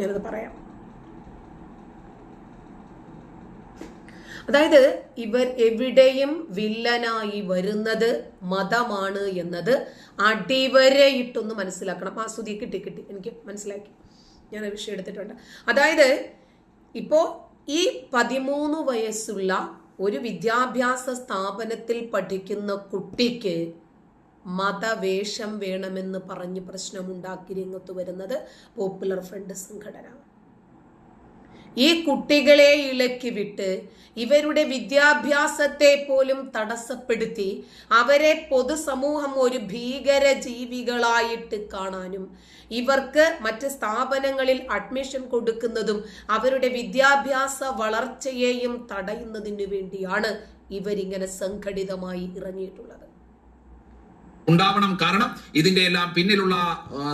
ഞാനത് പറയാം. അതായത് ഇവർ എവിടെയും വില്ലനായി വരുന്നത് മതമാണ് എന്നത് അടിവരയിട്ടൊന്ന് മനസ്സിലാക്കണം. ആ സ്തുതി കിട്ടി കിട്ടി. എനിക്ക് മനസ്സിലാക്കി. ഞാൻ ആ വിഷയം എടുത്തിട്ടുണ്ട്. അതായത് ഇപ്പോ ഈ പതിമൂന്ന് വയസ്സുള്ള ഒരു വിദ്യാഭ്യാസ സ്ഥാപനത്തിൽ പഠിക്കുന്ന കുട്ടിക്ക് മതവേഷം വേണമെന്ന് പറഞ്ഞ് പ്രശ്നമുണ്ടാക്കി രംഗത്ത് വരുന്നത് പോപ്പുലർ ഫ്രണ്ട് സംഘടന. ഈ കുട്ടികളെ ഇളക്കി വിട്ട് ഇവരുടെ വിദ്യാഭ്യാസത്തെ പോലും തടസ്സപ്പെടുത്തി അവരെ പൊതുസമൂഹം ഒരു ഭീകര ജീവികളായിട്ട് കാണാനും ഇവർക്ക് മറ്റ് സ്ഥാപനങ്ങളിൽ അഡ്മിഷൻ കൊടുക്കുന്നതും അവരുടെ വിദ്യാഭ്യാസ വളർച്ചയെയും തടയുന്നതിനു വേണ്ടിയാണ് ഇവരിങ്ങനെ സംഘടിതമായി ഇറങ്ങിയിട്ടുള്ളത്. ഉണ്ടാവണം. കാരണം ഇതിന്റെ എല്ലാം പിന്നിലുള്ള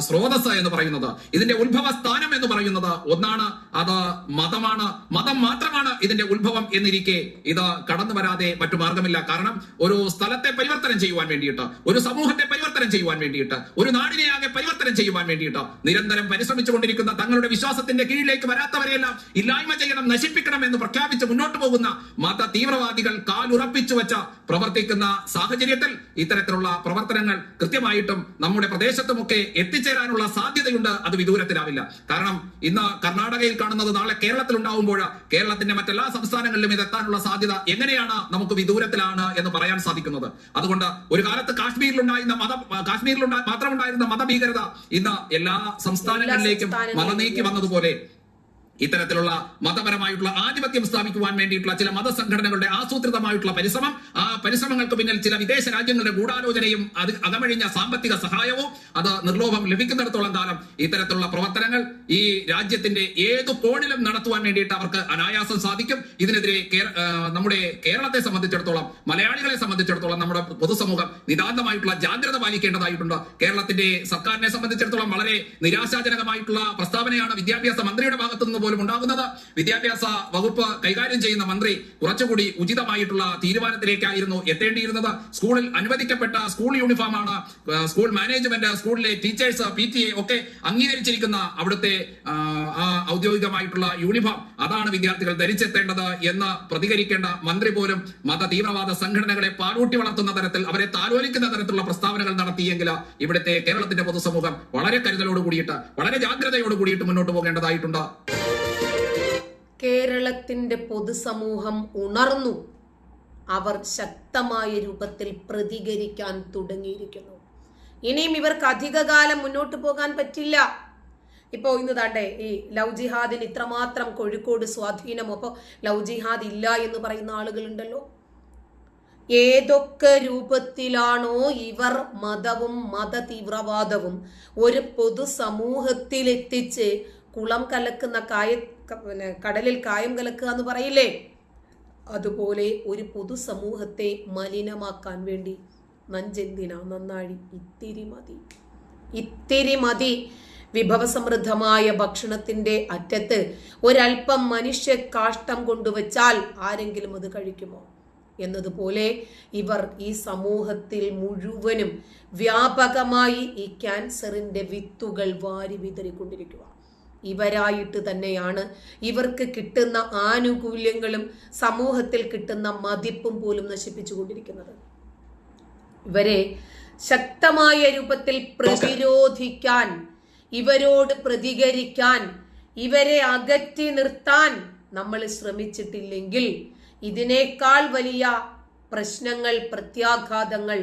സ്രോതസ് എന്ന് പറയുന്നത് ഇതിന്റെ ഉത്ഭവ സ്ഥാനം എന്ന് പറയുന്നത് ഒന്നാണ് അത് മതമാണ്. മതം മാത്രമാണ് ഇതിന്റെ ഉത്ഭവം എന്നിരിക്കെ ഇത് കടന്നു വരാതെ മറ്റു മാർഗമില്ല. കാരണം ഒരു സ്ഥലത്തെ പരിവർത്തനം ചെയ്യുവാൻ വേണ്ടിയിട്ട് ഒരു സമൂഹത്തെ പരിവർത്തനം ചെയ്യുവാൻ വേണ്ടിയിട്ട് ഒരു നാടിനെ ആകെ പരിവർത്തനം ചെയ്യുവാൻ വേണ്ടിയിട്ട് നിരന്തരം പരിശ്രമിച്ചുകൊണ്ടിരിക്കുന്ന തങ്ങളുടെ വിശ്വാസത്തിന്റെ കീഴിലേക്ക് വരാത്തവരെയെല്ലാം ഇല്ലായ്മ ചെയ്യണം നശിപ്പിക്കണം എന്ന് പ്രഖ്യാപിച്ച് മുന്നോട്ട് പോകുന്ന മത തീവ്രവാദികൾ കാലുറപ്പിച്ചു വെച്ച പ്രവർത്തിക്കുന്ന സാഹചര്യത്തിൽ ഇത്തരത്തിലുള്ള പ്രവർത്തനങ്ങൾ കൃത്യമായിട്ടും നമ്മുടെ പ്രദേശത്തുമൊക്കെ എത്തിച്ചേരാനുള്ള സാധ്യതയുണ്ട്. അത് വിദൂരത്തിലാവില്ല. കാരണം ഇന്ന് കർണാടകയിൽ കാണുന്നത് നാളെ കേരളത്തിൽ ഉണ്ടാവുമ്പോൾ കേരളത്തിന്റെ മറ്റെല്ലാ സംസ്ഥാനങ്ങളിലും ഇത് എത്താനുള്ള സാധ്യത എങ്ങനെയാണ് നമുക്ക് വിദൂരത്തിലാണ് എന്ന് പറയാൻ സാധിക്കുന്നത്. അതുകൊണ്ട് ഒരു കാലത്ത് കാശ്മീരിലുണ്ടായിരുന്ന മത കാശ്മീരിലുണ്ടാ മാത്രമുണ്ടായിരുന്ന മതഭീകരത ഇന്ന് എല്ലാ സംസ്ഥാനങ്ങളിലേക്കും മലനീക്കി വന്നതുപോലെ ഇത്തരത്തിലുള്ള മതപരമായിട്ടുള്ള ആധിപത്യം സ്ഥാപിക്കുവാൻ വേണ്ടിയിട്ടുള്ള ചില മതസംഘടനകളുടെ ആസൂത്രിതമായിട്ടുള്ള പരിശ്രമം ആ പരിശ്രമങ്ങൾക്ക് പിന്നിൽ ചില വിദേശ രാജ്യങ്ങളുടെ ഗൂഢാലോചനയും അത് അകമഴിഞ്ഞ സാമ്പത്തിക സഹായവും അത് നിർലോഭം ലഭിക്കുന്നിടത്തോളം കാലം ഇത്തരത്തിലുള്ള പ്രവർത്തനങ്ങൾ ഈ രാജ്യത്തിന്റെ ഏതു കോണിലും നടത്തുവാൻ വേണ്ടിയിട്ട് അവർക്ക് അനായാസം സാധിക്കും. ഇതിനെതിരെ നമ്മുടെ കേരളത്തെ സംബന്ധിച്ചിടത്തോളം മലയാളികളെ സംബന്ധിച്ചിടത്തോളം നമ്മുടെ പൊതുസമൂഹം നിതാന്തമായിട്ടുള്ള ജാഗ്രത പാലിക്കേണ്ടതായിട്ടുണ്ട്. കേരളത്തിന്റെ സർക്കാരിനെ സംബന്ധിച്ചിടത്തോളം വളരെ നിരാശാജനകമായിട്ടുള്ള പ്രസ്താവനയാണ് വിദ്യാഭ്യാസ മന്ത്രിയുടെ ഭാഗത്തു നിന്ന് പോലും ഉണ്ടാകുന്നത്. വിദ്യാഭ്യാസ വകുപ്പ് കൈകാര്യം ചെയ്യുന്ന മന്ത്രി കുറച്ചുകൂടി ഉചിതമായിട്ടുള്ള തീരുമാനത്തിലേക്കായിരുന്നു എത്തേണ്ടിയിരുന്നത്. സ്കൂളിൽ അനുവദിക്കപ്പെട്ട സ്കൂൾ യൂണിഫോമാണ് സ്കൂൾ മാനേജ്മെന്റ് സ്കൂളിലെ ടീച്ചേഴ്സ് പി ടി എ ഒക്കെ അംഗീകരിച്ചിരിക്കുന്ന അവിടുത്തെ ഔദ്യോഗികമായിട്ടുള്ള യൂണിഫോം. അതാണ് വിദ്യാർത്ഥികൾ ധരിച്ചെത്തേണ്ടത് എന്ന് പ്രതികരിക്കേണ്ട മന്ത്രി പോലും മത തീവ്രവാദ സംഘടനകളെ പാലൂട്ടി വളർത്തുന്ന തരത്തിൽ അവരെ താലോലിക്കുന്ന തരത്തിലുള്ള പ്രസ്താവനകൾ നടത്തിയെങ്കിൽ ഇവിടുത്തെ കേരളത്തിന്റെ പൊതുസമൂഹം വളരെ കരുതലോട് കൂടിയിട്ട് വളരെ ജാഗ്രതയോട് കൂടിയിട്ട് മുന്നോട്ട് പോകേണ്ടതായിട്ടുണ്ട്. കേരളത്തിന്റെ പൊതുസമൂഹം ഉണർന്നു. അവർ ശക്തമായ രൂപത്തിൽ പ്രതികരിക്കാൻ തുടങ്ങിയിരിക്കുന്നു. ഇനിയും ഇവർക്ക് അധികകാലം മുന്നോട്ട് പോകാൻ പറ്റില്ല. ഇപ്പോൾ ഇന്ന് താണ്ടേ ഈ ലവ് ജിഹാദിന് ഇത്രമാത്രം കോഴിക്കോട് സ്വാധീനം. അപ്പോൾ ലവ് ജിഹാദ് ഇല്ല എന്ന് പറയുന്ന ആളുകളുണ്ടല്ലോ. ഏതൊക്കെ രൂപത്തിലാണോ ഇവർ മതവും മത തീവ്രവാദവും ഒരു പൊതുസമൂഹത്തിലെത്തിച്ച് കുളം കലക്കുന്ന കായ പിന്നെ കടലിൽ കായം കലക്കുക എന്ന് പറയില്ലേ? അതുപോലെ ഒരു പൊതുസമൂഹത്തെ മലിനമാക്കാൻ വേണ്ടി നഞ്ചെന്തിന? നന്നാഴി ഇത്തിരി മതി. ഇത്തിരി മതി. വിഭവസമൃദ്ധമായ ഭക്ഷണത്തിന്റെ അറ്റത്ത് ഒരല്പം മനുഷ്യ കാഷ്ടം കൊണ്ടുവച്ചാൽ ആരെങ്കിലും അത് കഴിക്കുമോ? എന്നതുപോലെ ഇവർ ഈ സമൂഹത്തിൽ മുഴുവനും വ്യാപകമായി ഈ ക്യാൻസറിന്റെ വിത്തുകൾ വാരി വിതറിക്കൊണ്ടിരിക്കുക ഇവരായിട്ട് തന്നെയാണ്. ഇവർക്ക് കിട്ടുന്ന ആനുകൂല്യങ്ങളും സമൂഹത്തിൽ കിട്ടുന്ന മതിപ്പും പോലും നശിപ്പിച്ചുകൊണ്ടിരിക്കുന്നത്. ഇവരെ ശക്തമായ രൂപത്തിൽ പ്രതിരോധിക്കാൻ ഇവരോട് പ്രതികരിക്കാൻ ഇവരെ അകറ്റി നിർത്താൻ നമ്മൾ ശ്രമിച്ചിട്ടില്ലെങ്കിൽ ഇതിനേക്കാൾ വലിയ പ്രശ്നങ്ങൾ പ്രത്യാഘാതങ്ങൾ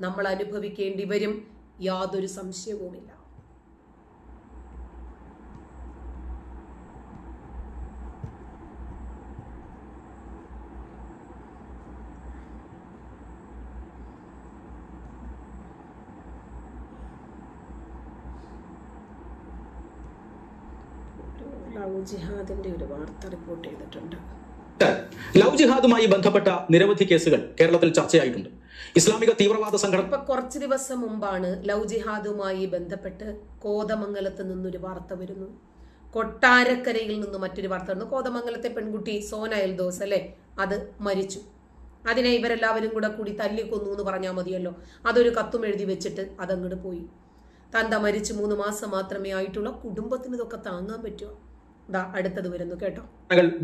നമ്മൾ അനുഭവിക്കേണ്ടി വരും. യാതൊരു സംശയവുമില്ല. ലവ് ജിഹാദിന്റെ ഒരു വാർത്ത റിപ്പോർട്ട് ചെയ്തിട്ടുണ്ട്. ലവ് ജിഹാദുമായി ബന്ധപ്പെട്ട നിരവധി കേസുകൾ കേരളത്തിൽ ചർച്ചയായിട്ടുണ്ട്. ഇസ്ലാമിക തീവ്രവാദ സംഘടന കുറച്ച് ദിവസം മുമ്പാണ് ലവ് ജിഹാദുമായി ബന്ധപ്പെട്ട് കോതമംഗലത്ത് നിന്നൊരു വാർത്ത വരുന്നു. കൊട്ടാരക്കരയിൽ നിന്ന് മറ്റൊരു വാർത്ത വരുന്നു. കോതമംഗലത്തെ പെൺകുട്ടി സോന എൽദോസ് അല്ലെ? അത് മരിച്ചു. അതിനെ ഇവരെല്ലാവരും കൂടെ കൂടി തല്ലിക്കൊന്നു എന്ന് പറഞ്ഞാൽ മതിയല്ലോ. അതൊരു കത്തും എഴുതി വെച്ചിട്ട് അതങ്ങോട്ട് പോയി. തന്ത മരിച്ചു മൂന്ന് മാസം മാത്രമേ ആയിട്ടുള്ള കുടുംബത്തിന് ഇതൊക്കെ താങ്ങാൻ പറ്റുമോ ദാ അടുത്തത് വരുന്നു കേട്ടോ.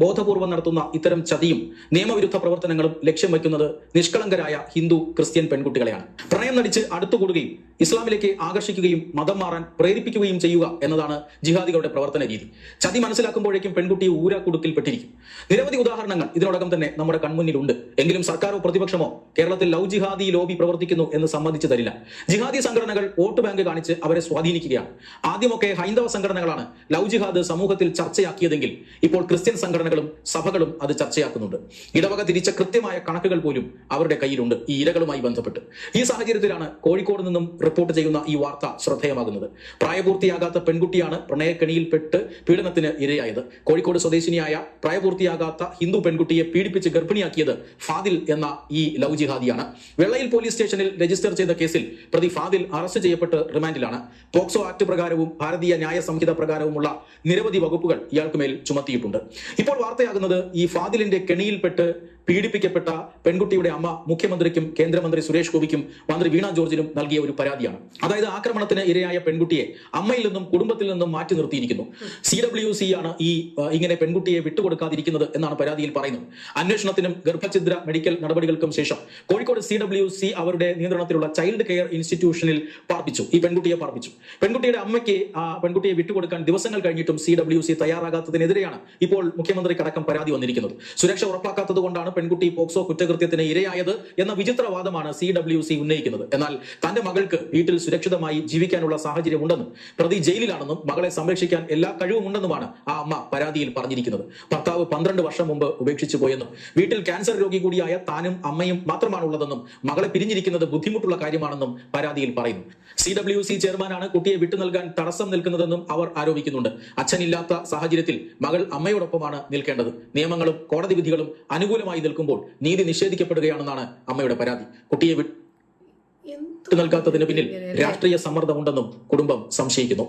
ബോധപൂർവം നടത്തുന്ന ഇത്തരം ചതിയും നിയമവിരുദ്ധ പ്രവർത്തനങ്ങളും ലക്ഷ്യം വയ്ക്കുന്നത് നിഷ്കളങ്കരായ ഹിന്ദു ക്രിസ്ത്യൻ പെൺകുട്ടികളെയാണ്. പ്രണയം നടിച്ച് അടുത്തുകൂടുകയും ഇസ്ലാമിലേക്ക് ആകർഷിക്കുകയും മതം മാറാൻ പ്രേരിപ്പിക്കുകയും ചെയ്യുക എന്നതാണ് ജിഹാദികളുടെ പ്രവർത്തന രീതി. ചതി മനസ്സിലാക്കുമ്പോഴേക്കും പെൺകുട്ടി ഊരാക്കുടുക്കിൽപ്പെട്ടിരിക്കും നിരവധി ഉദാഹരണങ്ങൾ ഇതിനോടകം തന്നെ നമ്മുടെ കൺമുന്നിലുണ്ട്. എങ്കിലും സർക്കാരോ പ്രതിപക്ഷമോ കേരളത്തിൽ ലവ് ജിഹാദി ലോബി പ്രവർത്തിക്കുന്നു എന്ന് സമ്മതിച്ചു തരില്ല. ജിഹാദി സംഘടനകൾ വോട്ട് ബാങ്ക് കാണിച്ച് അവരെ സ്വാധീനിക്കുകയാണ്. ആദ്യമൊക്കെ ഹൈന്ദവ സംഘടനകളാണ് ലവ് ജിഹാദ് സമൂഹത്തിൽ ചർച്ചയാക്കിയതെങ്കിൽ ഇപ്പോൾ ക്രിസ്ത്യൻ സംഘടനകളും സഭകളും അത് ചർച്ചയാക്കുന്നുണ്ട്. ഇടവക തിരിച്ച കൃത്യമായ കണക്കുകൾ പോലും അവരുടെ കയ്യിലുണ്ട്. ഈ ഇരകളുമായി ബന്ധപ്പെട്ട്. ഈ സാഹചര്യത്തിലാണ് കോഴിക്കോട് നിന്നും റിപ്പോർട്ട് ചെയ്യുന്ന ഈ വാർത്ത ശ്രദ്ധേയമാകുന്നത്. പ്രായപൂർത്തിയാകാത്ത പെൺകുട്ടിയാണ് പ്രണയക്കെണിയിൽപ്പെട്ട് പീഡനത്തിന് ഇരയായത്. കോഴിക്കോട് സ്വദേശിനിയായ പ്രായപൂർത്തിയാകാത്ത ഹിന്ദു പെൺകുട്ടിയെ പീഡിപ്പിച്ച് ഗർഭിണിയാക്കിയത് ഫാദിൽ എന്ന ഈ ലവ് ജിഹാദിയാണ് വെള്ളയിൽ പോലീസ് സ്റ്റേഷനിൽ രജിസ്റ്റർ ചെയ്ത കേസിൽ പ്രതി ഫാദിൽ അറസ്റ്റ് ചെയ്യപ്പെട്ട് റിമാൻഡിലാണ്. പോക്സോ ആക്ട് പ്രകാരവും ഭാരതീയ ന്യായ സംഹിത പ്രകാരവുമുള്ള നിരവധി വകുപ്പുകൾ ഇയാൾക്ക് മേൽ ചുമത്തിയിട്ടുണ്ട്. ഇപ്പോൾ വാർത്തയാകുന്നത് ഈ ഫാദിലിന്റെ കെണിയിൽപ്പെട്ട് പീഡിപ്പിക്കപ്പെട്ട പെൺകുട്ടിയുടെ അമ്മ മുഖ്യമന്ത്രിക്കും കേന്ദ്രമന്ത്രി സുരേഷ് ഗോപിക്കും മന്ത്രി വീണ ജോർജിനും നൽകിയ ഒരു പരാതിയാണ്. അതായത് ആക്രമണത്തിന് ഇരയായ പെൺകുട്ടിയെ അമ്മയിൽ നിന്നും കുടുംബത്തിൽ നിന്നും മാറ്റി നിർത്തിയിരിക്കുന്നു. സി ഡബ്ല്യു സി ആണ് ഈ ഇങ്ങനെ പെൺകുട്ടിയെ വിട്ടുകൊടുക്കാതിരിക്കുന്നത് എന്നാണ് പരാതിയിൽ പറയുന്നത്. അന്വേഷണത്തിനും ഗർഭഛിദ്ര മെഡിക്കൽ നടപടികൾക്കും ശേഷം കോഴിക്കോട് സി ഡബ്ല്യു സി അവരുടെ നിയന്ത്രണത്തിലുള്ള ചൈൽഡ് കെയർ ഇൻസ്റ്റിറ്റ്യൂഷനിൽ പാർപ്പിച്ചു. ഈ പെൺകുട്ടിയെ പാർപ്പിച്ചു. പെൺകുട്ടിയുടെ അമ്മയ്ക്ക് ആ പെൺകുട്ടിയെ വിട്ടുകൊടുക്കാൻ ദിവസങ്ങൾ കഴിഞ്ഞിട്ടും സി ഡബ്ല്യു സി തയ്യാറാകാത്തതിനെതിരെയാണ് ഇപ്പോൾ മുഖ്യമന്ത്രി മുഖ്യമന്ത്രിക്കടക്കം പരാതി വന്നിരിക്കുന്നത്. സുരക്ഷ ഉറപ്പാക്കാത്തത് കൊണ്ടാണ് പെൺകുട്ടി പോക്സോ കുറ്റകൃത്യത്തിന് ഇരയായത് എന്ന വിചിത്രവാദമാണ് സി ഡബ്ല്യു സി ഉന്നയിക്കുന്നത്. എന്നാൽ തന്റെ മകൾക്ക് വീട്ടിൽ സുരക്ഷിതമായി ജീവിക്കാനുള്ള സാഹചര്യം ഉണ്ടെന്നും പ്രതി ജയിലിലാണെന്നും മകളെ സംരക്ഷിക്കാൻ എല്ലാ കഴിവുമുണ്ടെന്നുമാണ് ആ അമ്മ പരാതിയിൽ പറഞ്ഞിരിക്കുന്നത്. ഭർത്താവ് പന്ത്രണ്ട് വർഷം മുമ്പ് ഉപേക്ഷിച്ചു പോയെന്നും വീട്ടിൽ ക്യാൻസർ രോഗി കൂടിയായ താനും അമ്മയും മാത്രമാണുള്ളതെന്നും മകളെ പിരിഞ്ഞിരിക്കുന്നത് ബുദ്ധിമുട്ടുള്ള കാര്യമാണെന്നും പരാതിയിൽ പറയുന്നു. സി ഡബ്ല്യു സി ചെയർമാനാണ് കുട്ടിയെ വിട്ടു നൽകാൻ തടസ്സം നിൽക്കുന്നതെന്നും അവർ ആരോപിക്കുന്നുണ്ട്. അച്ഛനില്ലാത്ത സാഹചര്യത്തിൽ മകൾ അമ്മയോടൊപ്പമാണ് നിൽക്കേണ്ടത്. നിയമങ്ങളും കോടതി വിധികളും അനുകൂലമായി നിൽക്കുമ്പോൾ നീതി നിഷേധിക്കപ്പെടുകയാണെന്നാണ് അമ്മയുടെ പരാതി. കുട്ടിയെ നൽകാത്തതിന് പിന്നിൽ രാഷ്ട്രീയ രാഷ്ട്രീയ സമ്മർദ്ദമുണ്ടെന്നും കുടുംബം സംശയിക്കുന്നു.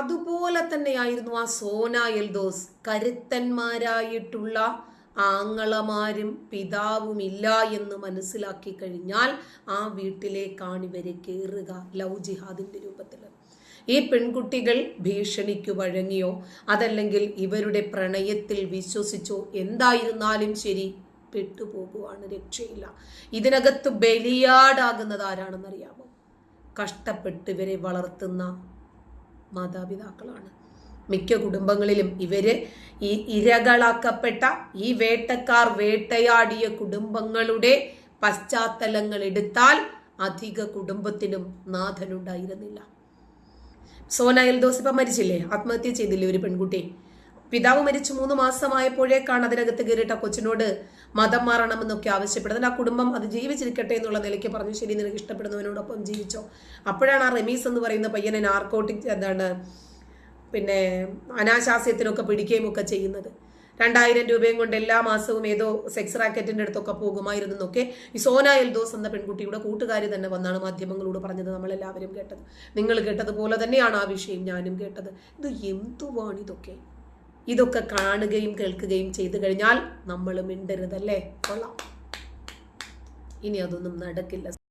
അതുപോലെ തന്നെയായിരുന്നു ആ സോന എൽദോസ്. കരുത്തന്മാരായിട്ടുള്ള ആങ്ങളമാരും പിതാവും ഇല്ല എന്ന് മനസ്സിലാക്കി കഴിഞ്ഞാൽ ആ വീട്ടിലേക്കാണ് ഇവരെ കയറുക ലവ് ജിഹാദിന്റെ രൂപത്തിൽ ഈ പെൺകുട്ടികൾ ഭീഷണിക്ക് വഴങ്ങിയോ? അതല്ലെങ്കിൽ ഇവരുടെ പ്രണയത്തിൽ വിശ്വസിച്ചോ? എന്തായിരുന്നാലും ശരി പെട്ടുപോകുവാണ് രക്ഷയില്ല. ഇതിനകത്ത് ബലിയാടാകുന്നത് ആരാണെന്നറിയാമോ കഷ്ടപ്പെട്ട് ഇവരെ വളർത്തുന്ന മാതാപിതാക്കളാണ്. മിക്ക കുടുംബങ്ങളിലും ഇവർ ഈ ഇരകളാക്കപ്പെട്ട ഈ വേട്ടക്കാർ വേട്ടയാടിയ കുടുംബങ്ങളുടെ പശ്ചാത്തലങ്ങൾ എടുത്താൽ അധിക കുടുംബത്തിനും നാഥനുണ്ടായിരുന്നില്ല. സോന എൽദോസ് ഇപ്പം മരിച്ചില്ലേ? ആത്മഹത്യ ചെയ്തില്ലേ ഒരു പെൺകുട്ടി? പിതാവ് മരിച്ചു മൂന്ന് മാസമായപ്പോഴേക്കാണ് അതിനകത്ത് കയറിയിട്ട് കൊച്ചിനോട് മതം മാറണമെന്നൊക്കെ ആവശ്യപ്പെടുന്നത് ആ കുടുംബം അത് ജീവിച്ചിരിക്കട്ടെ എന്നുള്ള നിലയ്ക്ക് പറഞ്ഞു. ശരി നിനക്ക് ഇഷ്ടപ്പെടുന്നവനോടൊപ്പം ജീവിച്ചോ. അപ്പോഴാണ് ആ റമീസ് എന്ന് പറയുന്ന പയ്യനെ നാർക്കോട്ടിക് എന്താണ് പിന്നെ അനാശാസ്യത്തിനൊക്കെ പിടിക്കുകയും ഒക്കെ ചെയ്യുന്നത്. രണ്ടായിരം രൂപയും കൊണ്ട് എല്ലാ മാസവും ഏതോ സെക്സ് റാക്കറ്റിന്റെ അടുത്തൊക്കെ പോകുമായിരുന്നു എന്നൊക്കെ ഈ സോന എൽദോസ് എന്ന പെൺകുട്ടിയുടെ കൂട്ടുകാരി തന്നെ വന്നാണ് മാധ്യമങ്ങളോട് പറഞ്ഞത് നമ്മളെല്ലാവരും കേട്ടത്. നിങ്ങൾ കേട്ടതുപോലെ തന്നെയാണ് ആ വിഷയം ഞാനും കേട്ടത്. ഇത് എന്തുവാണ് ഇതൊക്കെ? ഇതൊക്കെ കാണുകയും കേൾക്കുകയും ചെയ്തു കഴിഞ്ഞാൽ നമ്മൾ മിണ്ടരുതല്ലേ? കൊള്ളാം. ഇനി അതൊന്നും നടക്കില്ല.